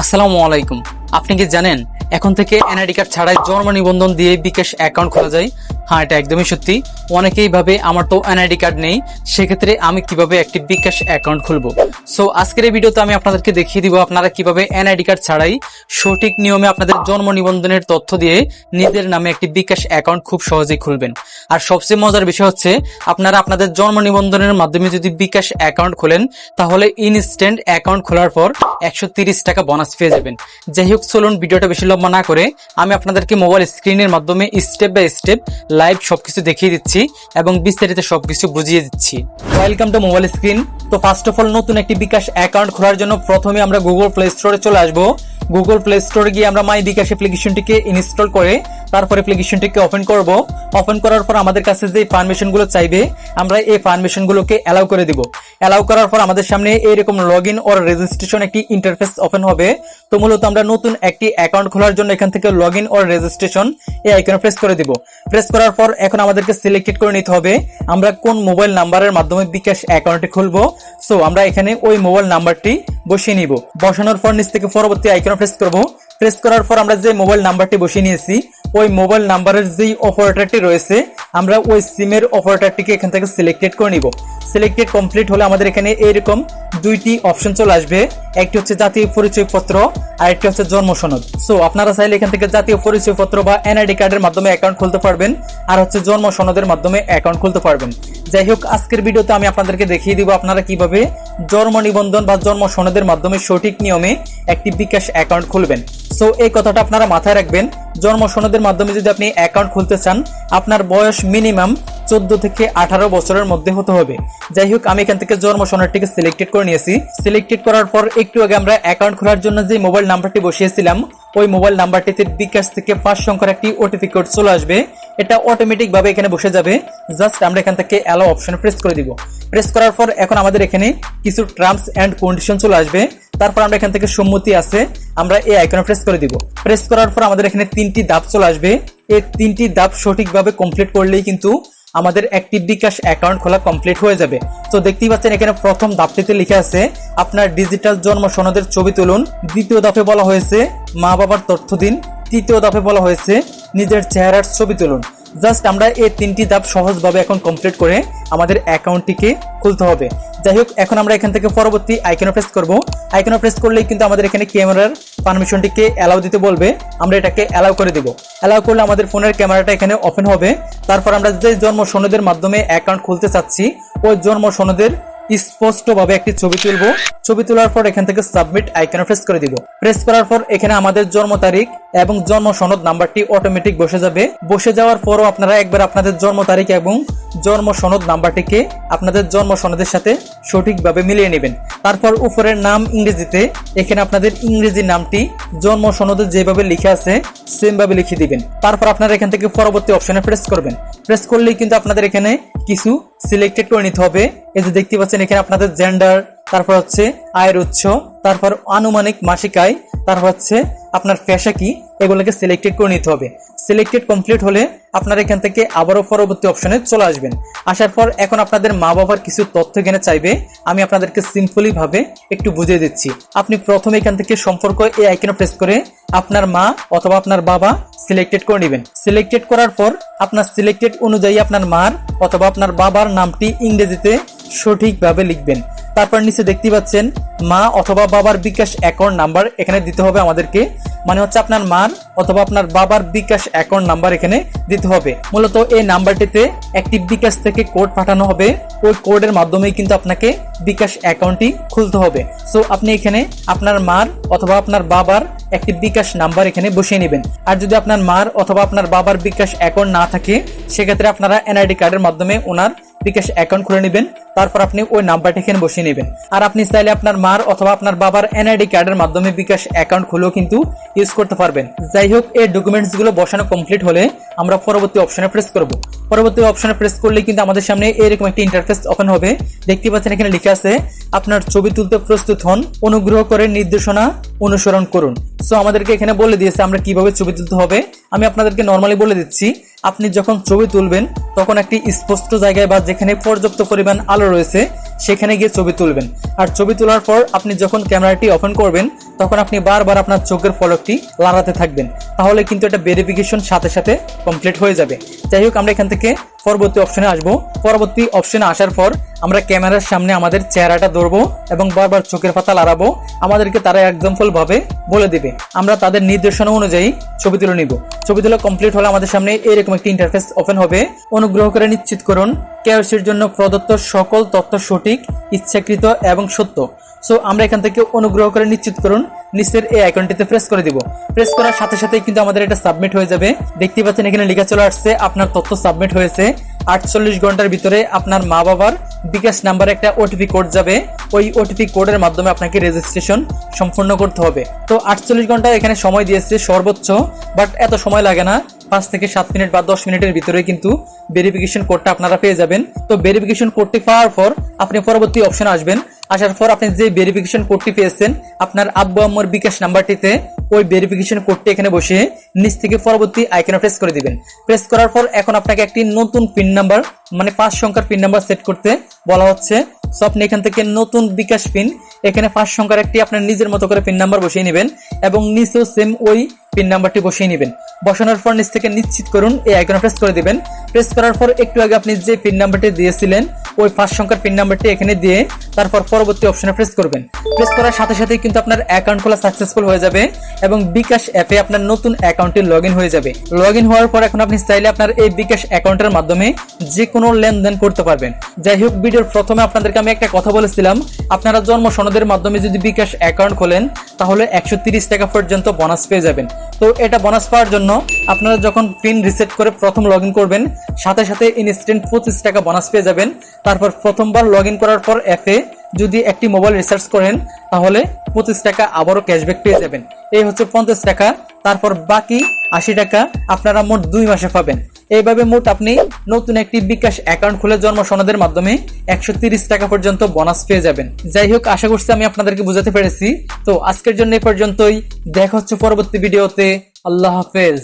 আসসালামু আলাইকুম। আপনি কি জানেন, এখন থেকে এনআইডি কার্ড ছাড়াই জন্ম নিবন্ধন দিয়ে বিকাশ অ্যাকাউন্ট খোলা যায়? হ্যাঁ এটা একদমই সত্যি। অনেকেই ভাবে আমার তো এনআইডি কার্ড নেই, সেক্ষেত্রে আমি কীভাবে একটি বিকাশ অ্যাকাউন্ট খুলবো? সো আজকের এই ভিডিওতে আমি আপনাদেরকে দেখিয়ে দিব আপনারা কীভাবে এনআইডি কার্ড ছাড়াই সঠিক নিয়মে আপনাদের জন্ম নিবন্ধনের তথ্য দিয়ে নিজের নামে একটি বিকাশ অ্যাকাউন্ট খুব সহজেই খুলবেন। আর সবচেয়ে মজার বিষয় হচ্ছে, আপনারা আপনাদের জন্ম নিবন্ধনের মাধ্যমে যদি বিকাশ অ্যাকাউন্ট খোলেন, তাহলে ইনস্ট্যান্ট অ্যাকাউন্ট খোলার পর একশো টাকা বোনাস পেয়ে যাবেন। যাই হোক, চলুন ভিডিওটা বেশি লম্বা না করে আমি আপনাদেরকে মোবাইল স্ক্রিনের মাধ্যমে স্টেপ বাই স্টেপ লাইভ সবকিছু দেখিয়ে দিচ্ছি এবং বিস্তারিত সবকিছু বুঝিয়ে দিচ্ছি। ওয়েলকাম টু মোবাইল স্ক্রিন তো ফার্স্ট অফ অল নতুন একটি বিকাশ অ্যাকাউন্ট খোলার জন্য প্রথমে আমরা গুগল প্লে স্টোরে চলে আসব। গুগল প্লে স্টোরে গিয়ে আমরা মাই বিকাশ অ্যাপ্লিকেশনটিকে ইনস্টল করে তারপর অ্যাপ্লিকেশনটিকে ওপেন করব। ওপেন করার পর আমাদের কাছে যে পারমিশনগুলো চাইবে, আমরা এই পারমিশন গুলোকে অ্যালাউ করে দিব। অ্যালাউ করার পর আমাদের সামনে এইরকম লগ ইন ওর রেজিস্ট্রেশন একটি ইন্টারফেস ওপেন হবে। তো মূলত আমরা নতুন একটি অ্যাকাউন্ট খোলার জন্য এখান থেকে লগ ইন ওর রেজিস্ট্রেশন এই আইকনে প্রেস করে দিব। প্রেস করার পর এখন আমাদেরকে সিলেক্টেড করে নিতে হবে। আমরা কোন মোবাইল নাম্বারের মাধ্যমে বিকাশ অ্যাকাউন্টে খুলবো। সো আমরা এখানে ওই মোবাইল নাম্বারটি বসিয়ে নিব। বসানোর পর নিচ থেকে পরবর্তী আইকনে প্রেস করব। প্রেস করার পর আমরা যে মোবাইল নাম্বারটি বসিয়ে নিয়েছি, ওই মোবাইল নাম্বারের যেই অপারেটরটি রয়েছে, আমরা ওই সিমের অপারেটারটিকে এখান থেকে সিলেক্টেড করে নিব। সিলেক্টেড কমপ্লিট হলে আমাদের এখানে এইরকম দুইটি অপশন চলে আসবে। একটি হচ্ছে জাতীয় পরিচয়পত্র, আর একটি হচ্ছে জন্ম সনদ। সো আপনারা চাইলে এখান থেকে জাতীয় পরিচয়পত্র বা এনআইডি কার্ডের মাধ্যমে অ্যাকাউন্ট খুলতে পারবেন, আর হচ্ছে জন্ম সনদের মাধ্যমে অ্যাকাউন্ট খুলতে পারবেন। যাই হোক, আজকের ভিডিওতে আমি আপনাদেরকে দেখিয়ে দিব আপনারা কীভাবে জন্ম নিবন্ধন বা জন্ম সনদের মাধ্যমে সঠিক নিয়মে একটি বিকাশ অ্যাকাউন্ট খুলবেন। সো এই কথাটা আপনারা মাথায় রাখবেন। জন্ম সনদের মাধ্যমে যদি আপনি অ্যাকাউন্ট খুলতে চান, আপনার বয়স মিনিমাম চোদ্দ থেকে আঠারো বছরের মধ্যে হতে হবে। যাই হোক, আমি এখান থেকে জন্ম সনদটিকে সিলেক্টেড করে নিয়েছি। সিলেক্টেড করার পর একটু আগে আমরা অ্যাকাউন্ট খোলার জন্য যে মোবাইল নাম্বারটি বসিয়েছিলাম, ওই মোবাইল নাম্বারটিতে বিকাশ থেকে পাঁচ সংখ্যার একটি ওটিপি কোড চলে আসবে। এটা অটোমেটিক ভাবে এখানে বসে যাবে। জাস্ট আমরা এখান থেকে অ্যালো অপশন প্রেস করে দিব। প্রেস করার পর এখন আমাদের এখানে কিছু টার্মস এন্ড কন্ডিশন চলে আসবে। তারপর আমরা এখান থেকে সম্মতি আছে, আমরা এই আইকনে প্রেস করে দিব। প্রেস করার পর আমাদের এখানে তিনটি ধাপ চলে আসবে। এই তিনটি ধাপ সঠিকভাবে কমপ্লিট করলেই কিন্তু আমাদের একটি বিকাশ অ্যাকাউন্ট খোলা কমপ্লিট হয়ে যাবে। তো দেখতেই পাচ্ছেন এখানে প্রথম ধাপটিতে লিখে আছে, আপনার ডিজিটাল জন্ম সনদের ছবি তুলুন। দ্বিতীয় ধাপে বলা হয়েছে মা বাবার তথ্য দিন। তৃতীয় ধাপে বলা হয়েছে নিজের চেহারার ছবি তুলুন। জাস্ট আমরা এই তিনটি ধাপ সহজভাবে এখন কমপ্লিট করে আমাদের অ্যাকাউন্টটিকে খুলতে হবে। যাই হোক, এখন আমরা এখান থেকে পরবর্তী আইকনে প্রেস করব। আইকনে প্রেস করলেই কিন্তু আমাদের এখানে ক্যামেরার পারমিশনটিকে অ্যালাউ দিতে বলবে। আমরা এটাকে অ্যালাউ করে দিব। অ্যালাউ করলে আমাদের ফোনের ক্যামেরাটা এখানে ওপেন হবে। তারপর আমরা যে জন্ম সনদের মাধ্যমে অ্যাকাউন্ট খুলতে চাচ্ছি, ওই জন্ম সনদের স্পষ্টভাবে একটি ছবি তুলবো। ছবি তোলার পর এখান থেকে সাবমিট আইকনে প্রেস করে দিব। প্রেস করার পর এখানে আমাদের জন্ম তারিখ এবং জন্ম সনদ নাম্বারটি অটোমেটিক বসে যাবে। বসে যাওয়ার পরও আপনারা একবার আপনাদের জন্ম তারিখ এবং জন্ম সনদ নাম্বারটিকে আপনাদের জন্ম সনদের সাথে সঠিকভাবে মিলিয়ে নেবেন। তারপর উপরের নাম ইংরেজিতে এখানে আপনাদের ইংরেজি নামটি, জন্ম সনদে যেভাবে লিখে আছে সেম ভাবে লিখে দিবেন। তারপর আপনারা এখান থেকে পরবর্তী অপশনে প্রেস করবেন। প্রেস করলেই কিন্তু আপনাদের এখানে কিছু সিলেক্টেড করে নিতে হবে। এই যে দেখতে পাচ্ছেন এখানে আপনাদের জেন্ডার তারপর হচ্ছে আয়ের উৎস, তারপর আনুমানিক মাসিক আয় তারপর হচ্ছে আপনার পেশা কি, এগুলোকে সিলেক্টেড করে নিতে হবে। সিলেক্টেড কমপ্লিট হলে আপনারা এখান থেকে আবারও পরবর্তী অপশনে চলে আসবেন। আসার পর এখন আপনাদের মা বাবার কিছু তথ্য এখানে চাইবে, আমি আপনাদেরকে সিম্পলি ভাবে একটু বুঝিয়ে দিচ্ছি। আপনি প্রথমে এখান থেকে সম্পর্ক এই আইকনে প্রেস করে আপনার মা অথবা আপনার বাবা সিলেক্টেড করে নেবেন। সিলেক্টেড করার পর আপনার সিলেক্টেড অনুযায়ী আপনার মার অথবা আপনার বাবার নামটি ইংরেজিতে সঠিকভাবে লিখবেন। তারপর নিচে দেখতে পাচ্ছেন, মা অথবা বাবার বিকাশ অ্যাকাউন্ট নাম্বার এখানে দিতে হবে আমাদেরকে। মানে হচ্ছে আপনার মার অথবা আপনার বাবার বিকাশ অ্যাকাউন্ট নাম্বার এখানে দিতে হবে। মূলত এই নাম্বারটিতে একটি বিকাশ থেকে কোড পাঠানো হবে। ওই কোডের মাধ্যমেই কিন্তু আপনাকে বিকাশ অ্যাকাউন্টটি খুলতে হবে। সো আপনি এখানে আপনার মার অথবা আপনার বাবার একটি বিকাশ নাম্বার এখানে বসিয়ে নেবেন। আর যদি আপনার মার অথবা আপনার বাবার বিকাশ অ্যাকাউন্ট না থাকে, সেক্ষেত্রে আপনারা এনআইডি কার্ডের মাধ্যমে ওনার বিকাশ অ্যাকাউন্ট খুলে নেবেন, তারপর আপনি ওই নাম্বারটি এখানে বসিয়ে নেবেন। আর আপনি চাইলে আপনার মার অথবা আপনার বাবার এনআইডি কার্ডের মাধ্যমে বিকাশ অ্যাকাউন্ট খুলেও কিন্তু ইউজ করতে পারবেন। যাই হোক, এই ডকুমেন্টসগুলো বসানো কমপ্লিট হলে আমরা পরবর্তী অপশনে প্রেস করব। পরবর্তী অপশনে প্রেস করলে কিন্তু আমাদের সামনে এরকম একটি ইন্টারফেস ওপেন হবে। দেখতে পাচ্ছেন এখানে লেখা আছে, আপনার ছবি তুলতে প্রস্তুত হন, অনুগ্রহ করে নির্দেশনা অনুসরণ করুন। সো আমাদেরকে এখানে বলে দিয়েছে আমরা কীভাবে ছবি তুলতে হবে। আমি আপনাদেরকে নর্মালি বলে দিচ্ছি, আপনি যখন ছবি তুলবেন, তখন একটি স্পষ্ট জায়গায় বা যেখানে পর্যাপ্ত পরিমাণ আলো রয়েছে, সেখানে গিয়ে ছবি তুলবেন। আর ছবি তোলার পর আপনি যখন ক্যামেরাটি ওপেন করবেন, তখন আপনি বারবার আপনার চোখের ফলকটি লাগাতে থাকবেন। তাহলে কিন্তু এটা ভেরিফিকেশন সাথে সাথে কমপ্লিট হয়ে যাবে। যাই হোক, আমরা এখান থেকে পরবর্তী অপশনে আসব। পরবর্তী অপশনে আসার পর আমরা ক্যামেরার সামনে আমাদের চেহারাটা ধরবো এবং বারবার চোখের পাতা লাড়াবো। আমাদেরকে তারা ভাবে বলে দিবে। আমরা তাদের নির্দেশনা অনুযায়ী ছবি তুলে নিব। ছবি তোলা কমপ্লিট হলে আমাদের সামনে এরকম একটি ইন্টারফেস ওপেন হবে। অনুগ্রহ করে নিশ্চিত করুন কেওসির জন্য প্রদত্ত সকল তথ্য সঠিক, ইচ্ছাকৃত এবং সত্য। সো আমরা এখান থেকে অনুগ্রহ করে নিশ্চিত করুন নিচের এই আইকনটিতে প্রেস করে দিব। প্রেস করার সাথে সাথে কিন্তু আমাদের এটা সাবমিট হয়ে যাবে। দেখতে পাচ্ছেন এখানে লেখা চলে আসছে, আপনার তথ্য সাবমিট হয়েছে। আটচল্লিশ ঘণ্টার ভিতরে আপনার মা বাবার বিকাশ নাম্বারে একটা ওটিপি কোড যাবে। ওই ওটিপি কোডের মাধ্যমে আপনাকে রেজিস্ট্রেশন সম্পূর্ণ করতে হবে। তো আটচল্লিশ ঘণ্টা এখানে সময় দিয়েছে সর্বোচ্চ বাট এত সময় লাগে না। পাঁচ থেকে সাত মিনিট বা দশ মিনিটের ভিতরে কিন্তু ভেরিফিকেশন কোডটা আপনারা পেয়ে যাবেন। তো ভেরিফিকেশন কোডটি পাওয়ার পর আপনি পরবর্তী অপশন আসবেন। আসার পর আপনি যে ভেরিফিকেশন কোডটি পেয়েছেন, আপনার আব্বু আম্মুর বিকাশ নাম্বারটিতে ওই ভেরিফিকেশন কোডটি এখানে বসে নিচ থেকে পরবর্তী আইকনে প্রেস করে দিবেন। প্রেস করার পর এখন আপনাকে একটি নতুন পিন নাম্বার মানে পাঁচ সংখ্যার পিন নাম্বার সেট করতে বলা হচ্ছে। সো আপনি এখান থেকে নতুন বিকাশ পিন এখানে পাঁচ সংখ্যার একটি আপনার নিজের মতো করে পিন নাম্বার বসিয়ে নেবেন এবং নিচেও সেম ওই পিন নাম্বারটি বসিয়ে নেবেন। বসানোর পর নিচ থেকে নিশ্চিত করুন এই আইকনে প্রেস করে দিবেন। প্রেস করার পর একটু আগে আপনি যে পিন নাম্বারটি দিয়েছিলেন, ওই পাঁচ সংখ্যার পিন নাম্বারটি এখানে দিয়ে তারপর পরবর্তী অপশনে প্রেস করবেন। প্রেস করার সাথে সাথেই কিন্তু আপনার অ্যাকাউন্ট খোলা সাকসেসফুল হয়ে যাবে এবং বিকাশ অ্যাপে আপনার নতুন অ্যাকাউন্টে লগ হয়ে যাবে। লগ হওয়ার পর এখন আপনি চাইলে আপনার এই বিকাশ অ্যাকাউন্টের মাধ্যমে যে কোনো লেনদেন করতে পারবেন। যাই হোক, ভিডিওর প্রথমে আপনাদেরকে আমি একটা কথা বলেছিলাম, আপনারা জন্ম সনদের মাধ্যমে যদি বিকাশ অ্যাকাউন্ট খোলেন তাহলে একশো টাকা পর্যন্ত বোনাস পেয়ে যাবেন। তো এটা বোনাস পাওয়ার জন্য আপনারা যখন পিন রিসেট করে প্রথম লগ করবেন, সাথে সাথে ইনস্ট্যান্ট পঁচিশ টাকা বোনাস পেয়ে যাবেন। তারপর প্রথমবার লগ করার পর অ্যাপে যদি একটি মোবাইল রিচার্জ করেন, তাহলে পঁচিশ টাকা আবারও ক্যাশব্যাক পেয়ে যাবেন। এই হচ্ছে পঞ্চাশ টাকা। তারপর বাকি আশি টাকা আপনারা মোট দুই মাসে পাবেন। এইভাবে মোট আপনি নতুন একটি বিকাশ অ্যাকাউন্ট খুলে জন্ম সনদের মাধ্যমে একশো টাকা পর্যন্ত বোনাস পেয়ে যাবেন। যাই হোক, আশা করছি আমি আপনাদেরকে বুঝাতে পেরেছি। তো আজকের জন্য এ পর্যন্তই। দেখা হচ্ছে পরবর্তী ভিডিওতে আল্লাহ হাফেজ।